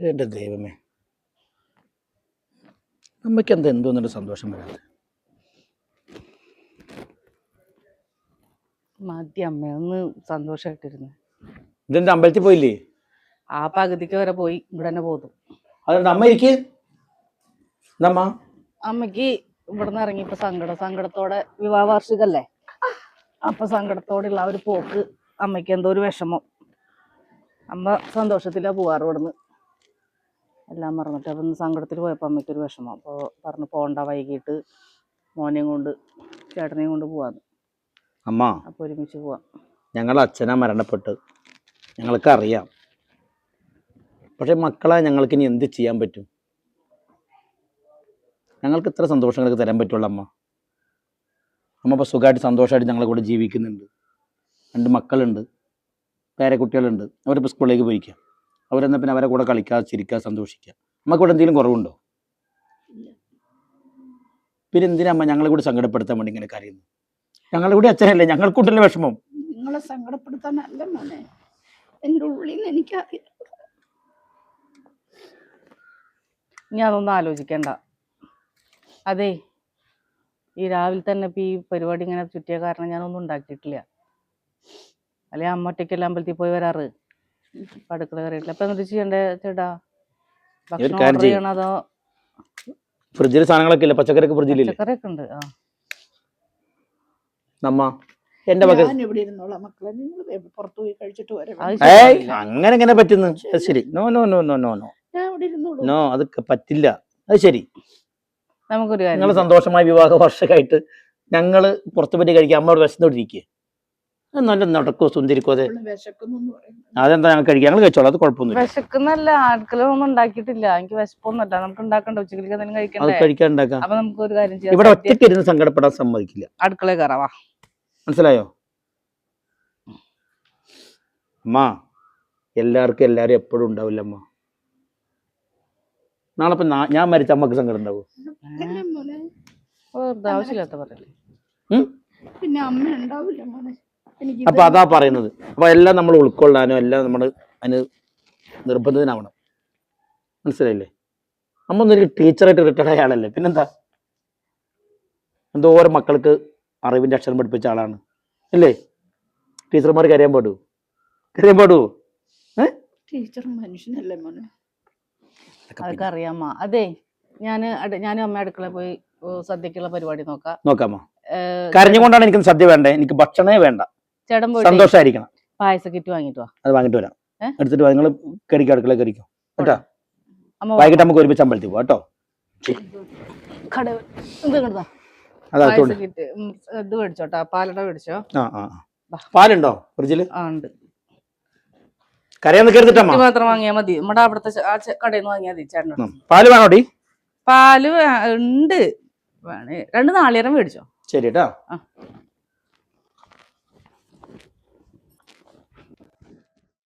എന്റെ ദൈവമേ. അമ്മയ്ക്ക് എന്താ എന്തോന്നൊരു സന്തോഷം വരാതെ മതി അമ്മ ഒന്ന് സന്തോഷമായിട്ടിരുന്നു ഇതെന്താ അമ്പലത്തിൽ പോയില്ലേ? ആ പകുതിക്ക് വരെ പോയി ഇവിടെ തന്നെ പോന്നു. അതുകൊണ്ട് അമ്മ ഇരിക്ക്? എന്തമ്മ അമ്മയ്ക്ക് ഇവിടുന്ന് ഇറങ്ങിയപ്പോ സങ്കടം സങ്കടത്തോടെ വിവാഹ വാർഷികല്ലേ അപ്പൊ സങ്കടത്തോടെയുള്ള ആ ഒരു പോക്ക് അമ്മയ്ക്ക് എന്തോ ഒരു വിഷമം. അമ്മ സന്തോഷത്തിലാ പോവാറ് ഇവിടുന്ന്. എല്ലാം മറന്നിട്ട് അപ്പം സങ്കടത്തിൽ പോയപ്പോൾ അമ്മയ്ക്ക് ഒരു വിഷമം. അപ്പോൾ പറഞ്ഞു പോകണ്ട വൈകിട്ട് മോനെയും കൊണ്ട് ചേട്ടനെയും കൊണ്ട് പോവാന്ന് അമ്മ. അപ്പോൾ ഒരുമിച്ച് പോവാം. ഞങ്ങളുടെ അച്ഛനാ മരണപ്പെട്ട്. ഞങ്ങൾക്ക് അറിയാം പക്ഷെ മക്കളെ ഞങ്ങൾക്ക് ഇനി എന്ത് ചെയ്യാൻ പറ്റും? ഞങ്ങൾക്ക് ഇത്ര സന്തോഷങ്ങൾക്ക് തരാൻ പറ്റുള്ളൂ അമ്മ. അമ്മ ഇപ്പോൾ സുഖമായിട്ട് സന്തോഷമായിട്ട് ഞങ്ങളെ കൂടെ ജീവിക്കുന്നുണ്ട്. രണ്ട് മക്കളുണ്ട്. പേരക്കുട്ടികളുണ്ട്. അവരിപ്പോൾ സ്കൂളിലേക്ക് പോയിക്കുക അവരെന്നാൽ പിന്നെ അവരെ കൂടെ കളിക്കുക ചിരിക്കുക സന്തോഷിക്കുക നമുക്ക് ഇവിടെ എന്തെങ്കിലും കുറവുണ്ടോ? പിന്നെ എന്തിനാ അമ്മ ഞങ്ങളെ കൂടി സങ്കടപ്പെടുത്താൻ വേണ്ടി ഇങ്ങനെ കരയുന്നു ഞങ്ങളുടെ കൂടി അച്ഛനല്ലേ ഞങ്ങൾക്കുണ്ടല്ലോ വിഷമം. നിങ്ങളെ സങ്കടപ്പെടുത്താനല്ല മോനെ. എന്റെ ഉള്ളിൽ നിന്ന് എനിക്കറിയാം. ഇനി അതൊന്നും ആലോചിക്കണ്ട. അതെ ഈ രാവിലെ തന്നെ ഇപ്പൊ ഈ പരിപാടി ഇങ്ങനെ ചുറ്റിയ കാരണം ഞാനൊന്നും ഉണ്ടാക്കിയിട്ടില്ല. അല്ലെ അമ്മ ഒറ്റയ്ക്കല്ല അമ്പലത്തിൽ പോയി വരാറ്? ഇപ്പൊ അടുക്കള കയറിയിട്ടില്ല അപ്പൊ എന്നിട്ട് ചെയ്യണ്ടേ ചേട്ടാ? ഭക്ഷണം കാര്യം ഓർഡർ ചെയ്യ്. ചെയ്യണോ അതോ ഫ്രിഡ്ജിൽ സാധനങ്ങളൊക്കെ ഇല്ല? പച്ചക്കറിയൊക്കെ ഫ്രിഡ്ജിലില്ല പച്ചക്കറിയൊക്കെ ഉണ്ട്. ആ. നമ്മ എന്റെ മകൻ. ഞാൻ ഇവിടെ ഇരുന്നോളാം മക്കളെ. നിങ്ങൾ പുറത്തു പോയി കഴിച്ചിട്ട് വരാം. അത് ഏയ് അങ്ങനെ എങ്ങനെ പറ്റുന്നു? അത് ശരി. No no no no no no. ഞാൻ ഇവിടെ ഇരുന്നോളൂ. നോ അത് ക- പറ്റില്ല. അത് ശരി. നമുക്കൊരു കാര്യം നിങ്ങൾ ചെയ്യാം. സന്തോഷമായ വിവാഹ വർഷമായിട്ട് ഞങ്ങൾ പുറത്തു പറ്റി കഴിക്കുക അമ്മ അവിടെ വിശന്നോണ്ടിരിക്കുക നല്ല നടക്കോ സുന്ദരിക്കോ അതെ? അതെന്താ ഞങ്ങൾ കഴിക്കാം ഞങ്ങൾ കഴിച്ചോളാം. അത് കുഴപ്പമൊന്നുമില്ല. വിശക്കുന്നല്ല അടുക്കള ഒന്നും ഉണ്ടാക്കിയിട്ടില്ല. എനിക്ക് വിശപ്പൊന്നുമില്ല. നമുക്ക് ഉണ്ടാക്കണ്ട? ഉച്ചക്കലേക്ക് എന്തെങ്കിലും അത് കഴിക്കണ്ടേ കഴിക്കാൻ ഉണ്ടാക്കാം. അപ്പൊ നമുക്ക് ഒരു കാര്യം ചെയ്യാം. ഇവിടെ ഒറ്റയ്ക്ക് ഇരുന്ന് സങ്കടപ്പെടാൻ സമ്മതിക്കില്ല. അടുക്കള കയറാവാ മനസ്സിലായോ? അമ്മ എല്ലാവർക്കും എല്ലാവരും എപ്പോഴും ഉണ്ടാവില്ല അമ്മ. നാളെ ഇപ്പൊ നാ- ഞാൻ മരിച്ച അമ്മയ്ക്ക് സങ്കടം ഉണ്ടാവും? വെറുതെ ആവശ്യമില്ലാത്ത പറയല്ലേ? പിന്നെ അമ്മ ഉണ്ടാവില്ല മോനെ. അപ്പൊ അതാ പറയുന്നത്. അപ്പൊ എല്ലാം നമ്മൾ ഉൾക്കൊള്ളാനും എല്ലാം നമ്മൾ അതിന് നിർബന്ധിതനാവണം. മനസ്സിലായില്ലേ? അമ്മ ഒന്നൊരു ടീച്ചറായിട്ട് റിട്ടയർഡ് ആയ ആളല്ലേ? പിന്നെന്താ? എന്തോരം മക്കൾക്ക് അറിവിന്റെ അക്ഷരം പഠിപ്പിച്ച ആളാണ്. അല്ലേ ടീച്ചർമാർ കരയാൻ പാടൂ. കരയാൻ പാടൂ. ടീച്ചർ മനുഷ്യനല്ലേ മോനെ? അതൊക്കെ അറിയാമ്മ അതെ ഞാൻ ഞാനും അമ്മ അടുക്കള പോയി സദ്യക്കുള്ള പരിപാടി നോക്കാം. നോക്കാമോ? കരഞ്ഞുകൊണ്ടാണ് എനിക്ക് സദ്യ വേണ്ടേ? എനിക്ക് ഭക്ഷണമേ വേണ്ട. ചേട്ടൻ പോയിട്ട് സന്തോഷമായിരിക്കണം പായസ കിറ്റ് വാങ്ങിട്ട് വാ. അത് വാങ്ങിട്ട് വരാം. എടുത്തിട്ട് നിങ്ങൾ കറിക്കോ അടുക്കള കറിക്കോ കേട്ടോ. വൈകിട്ട് നമുക്ക് ഒരുമിച്ച് അമ്പലത്തിൽ പോവാം കേട്ടോ. ഇത് മേടിച്ചോട്ടാ പാലട മേടിച്ചോ. പാലുണ്ടോ ആ ഉണ്ട്. മാത്രം മതി. നമ്മുടെ അവിടുത്തെ കടയിൽ നിന്ന് വാങ്ങിയാൽ മതി പാൽ വേണോടി പാൽ ഉണ്ട്. വേണേ. രണ്ട് നാളികേരം മേടിച്ചോ? ശരി കേട്ടോ